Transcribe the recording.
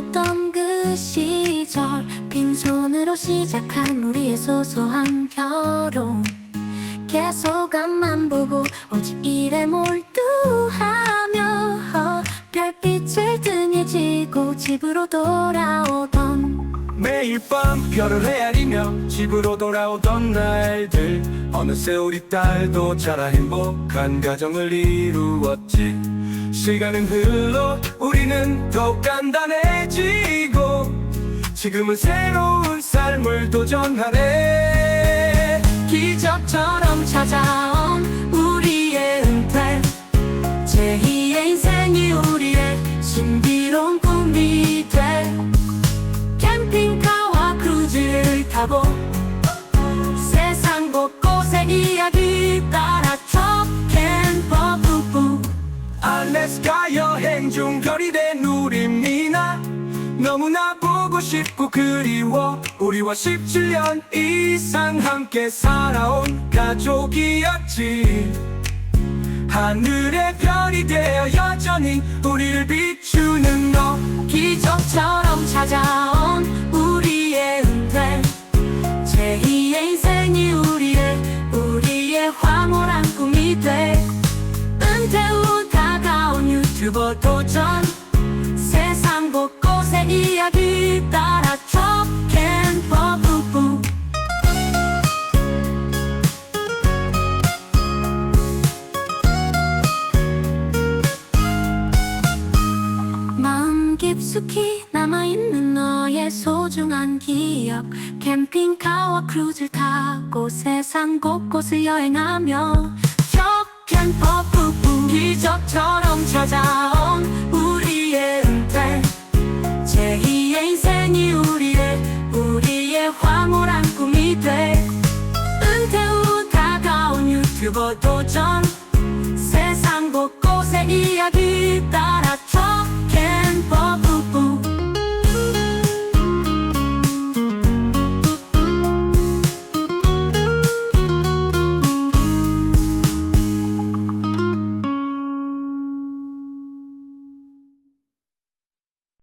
없던 그 시절. 빈손으로 시작한 우리의 소소한 결혼. 계속 앞만 보고 오직 일에 몰두하며 어, 별빛을 등에 지고 집으로 돌아오던. 매일 밤 별을 헤아리며 집으로 돌아오던 날들. 어느새 우리 딸도 자라 행복한 가정을 이루었지 시간은 흘러 우리는 더욱 단단해지고 지금은 새로운 삶을 도전하네. 기적처럼 찾아온 우리의 은퇴 제2의 인생이 우리의 신비로운 꿈이 돼. 캠핑카와 크루즈를 타고 너무나 보고 싶고 그리워. 우리와 17년 이상 함께 살아온 가족이었지. 하늘의 별이 되어 여전히 우리를 비추는 너. 기적처럼 찾아온 우리의 은퇴 제2의 인생이 우리의 우리의 황홀한 꿈이 돼. 은퇴 후 다가온 유튜버 도전 곳곳의 이야기 따라 척캠퍼 부부. 마음 깊숙이 남아있는 너의 소중한 기억. 캠핑카와 크루즈를 타고 세상 곳곳을 여행하며 척캠퍼 부부. 기적처럼 찾아온 제2의 인생이 우리의 우리의 황홀한 꿈이 돼. 은퇴 후 다가온 유튜버 도전